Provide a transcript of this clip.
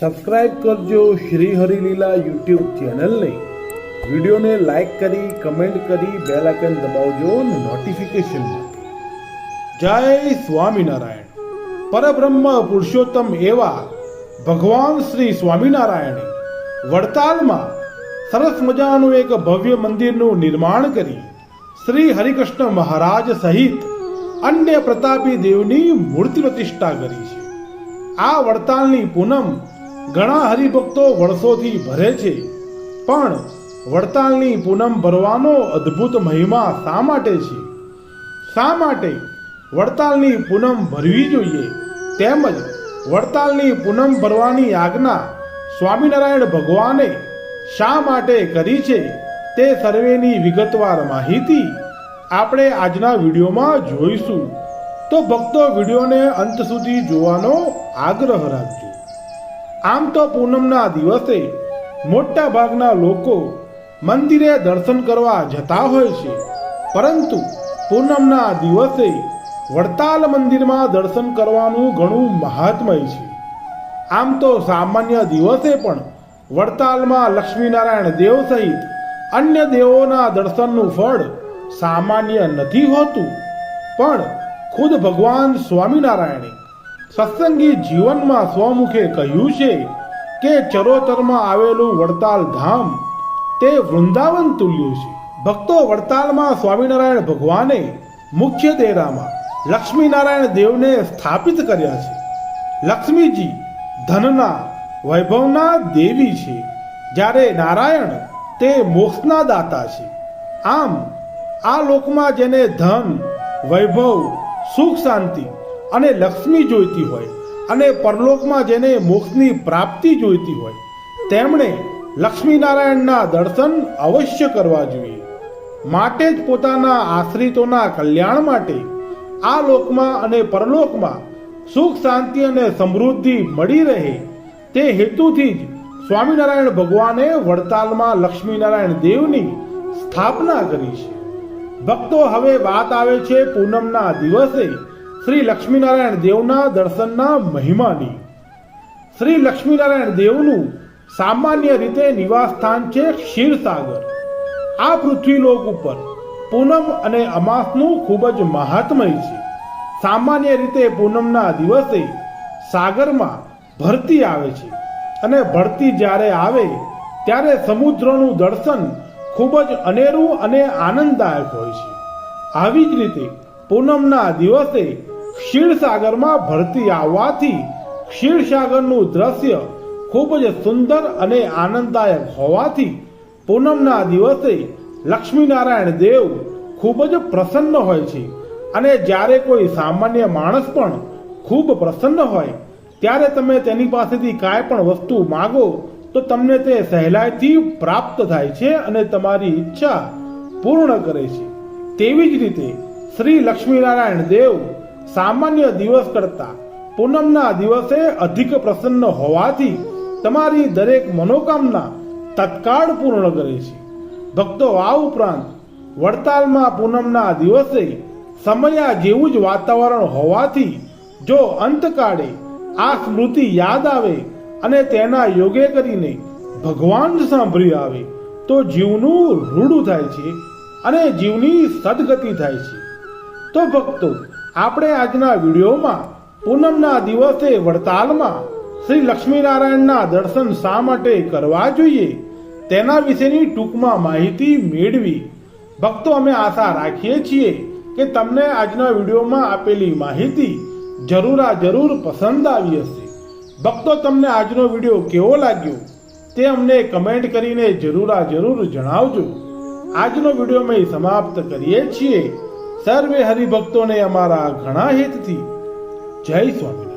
Subscribe કરજો Shri Harileela YouTube ચેનલને. વિડીયોને લાઇક કરી, કમેન્ટ કરી, બેલ આઇકન દબાવજો નોટિફિકેશન જય સ્વામિનારાયણ. પરબ્રહ્મ પુરુષોત્તમ એવા ભગવાન શ્રી સ્વામિનારાયણે વડતાલમાં સરસ મજાનું એક ભવ્ય મંદિરનું નિર્માણ કરી શ્રી હરિકૃષ્ણ મહારાજ સહિત અન્ય પ્રતાપી દેવની મૂર્તિ પ્રતિષ્ઠા કરી છે. આ વડતાલની પૂનમ ઘણા હરિભક્તો વર્ષોથી ભરે છે. પણ વડતાલની પૂનમ ભરવાનો અદ્ભુત મહિમા શા માટે છે? શા માટે વડતાલની પૂનમ ભરવી જોઈએ? તેમજ વડતાલની પૂનમ ભરવાની આજ્ઞા સ્વામિનારાયણ ભગવાને શા માટે કરી છે તે સર્વેની વિગતવાર માહિતી આપણે આજના વિડીયોમાં જોઈશું. તો ભક્તો વિડીયોને અંત સુધી જોવાનો આગ્રહ રાખજો. આમ તો પૂનમના દિવસે મોટા ભાગના લોકો મંદિરે દર્શન કરવા જતા હોય છે. પરંતુ પૂનમના દિવસે વડતાલ મંદિરમાં દર્શન કરવાનું ઘણું મહાત્મય છે. આમ તો સામાન્ય દિવસે પણ વડતાલમાં લક્ષ્મીનારાયણ દેવ સહિત અન્ય દેવોના દર્શનનું ફળ સામાન્ય નથી હોતું. પણ ખુદ ભગવાન સ્વામિનારાયણે સત્સંગી જીવનમાં સ્વમુખે કહ્યું છે કે ચરોતરમાં આવેલું વડતાલ ધામ તે વૃંદાવન તુલ્યું છે. ભક્તો વડતાલમાં સ્વામિનારાયણ ભગવાને મુખ્ય દેરામાં લક્ષ્મીનારાયણ દેવને સ્થાપિત કર્યા છે. લક્ષ્મીજી ધનના વૈભવના દેવી છે. જ્યારે નારાયણ તે મોક્ષના દાતા છે. આમ આ લોકમાં જેને ધન, વૈભવ, સુખ, શાંતિ અને લક્ષ્મી જોઈતી હોય અને પરલોકમાં જેને મોક્ષની પ્રાપ્તિ જોઈતી હોય, તેમણે લક્ષ્મીનારાયણના દર્શન અવશ્ય કરવા જોઈએ. માટે જ પોતાના આશ્રિતોના કલ્યાણ માટે આ લોકમાં અને પરલોકમાં સુખ, શાંતિ અને સમૃદ્ધિ મળી રહે તે હેતુથી જ સ્વામિનારાયણ ભગવાને વડતાલમાં લક્ષ્મીનારાયણ દેવની સ્થાપના કરી છે. ભક્તો હવે વાત આવે છે પૂનમના દિવસે શ્રી લક્ષ્મીનારાયણ દેવના દર્શનના મહિમાની. શ્રી લક્ષ્મીનારાયણ દેવનું સામાન્ય રીતે નિવાસ સ્થાન છે ક્ષીરસાગર. આ પૃથ્વીલોક ઉપર પૂનમ અને અમાસનું ખૂબ જ મહાત્મય છે. સામાન્ય રીતે પૂનમના દિવસે સાગરમાં ભરતી આવે છે અને ભરતી જ્યારે આવે ત્યારે સમુદ્રનું દર્શન ખૂબ જ અનેરું અને આનંદદાયક હોય છે. આવી જ રીતે પૂનમના દિવસે ક્ષીરસાગરમાં ભરતી આવવાથી ક્ષીરસાગરનું દ્રશ્ય ખૂબ જ સુંદર અને આનંદદાયક હોવાથી પૂનમના દિવસે લક્ષ્મીનારાયણ દેવ ખૂબ જ પ્રસન્ન હોય છે. અને જ્યારે કોઈ સામાન્ય માણસ પણ ખૂબ પ્રસન્ન હોય, ત્યારે તમે તેની પાસેથી કાંઈ પણ વસ્તુ માગો, તો તમને તે સહેલાઈથી પ્રાપ્ત થાય છે અને તમારી ઈચ્છા પૂર્ણ કરે છે. તેવી જ રીતે શ્રી લક્ષ્મીનારાયણ દેવ સામાન્ય દિવસ કરતા પૂનમના દિવસે અધિક પ્રસન્ન હોવાથી તમારી દરેક મનોકામના તત્કાળ પૂર્ણ કરે છે. ભક્તો આ ઉપરાંત વડતાલમાં પૂનમના દિવસે સમયા જેવું જ વાતાવરણ હોવાથી જો અંતકાળે આ સ્મૃતિ યાદ આવે અને તેના યોગે કરીને ભગવાન સાંભળી આવે, તો જીવનું રૂડું થાય છે અને જીવની સદગતિ થાય છે. તો ભક્તો આપણે આજના વિડીયોમાં પૂનમના દિવસે વડતાલમાં શ્રી લક્ષ્મીનારાયણના દર્શન શા માટે કરવા જોઈએ તેના વિશેની ટૂંકમાં માહિતી મેળવી. ભક્તો અમે આશા રાખીએ છીએ કે તમને આજના વિડીયોમાં આપેલી માહિતી જરૂરા જરૂર પસંદ આવી હશે. ભક્તો, તમને આજનો વીડિયો કેવો લાગ્યો તે અમને કમેન્ટ કરીને જરૂરા જરૂર જણાવજો. આજનો વીડિયો અમે સમાપ્ત કરીએ છીએ. સર્વે હરિભક્તોને અમારા ઘણા હિતથી. જય સ્વામી.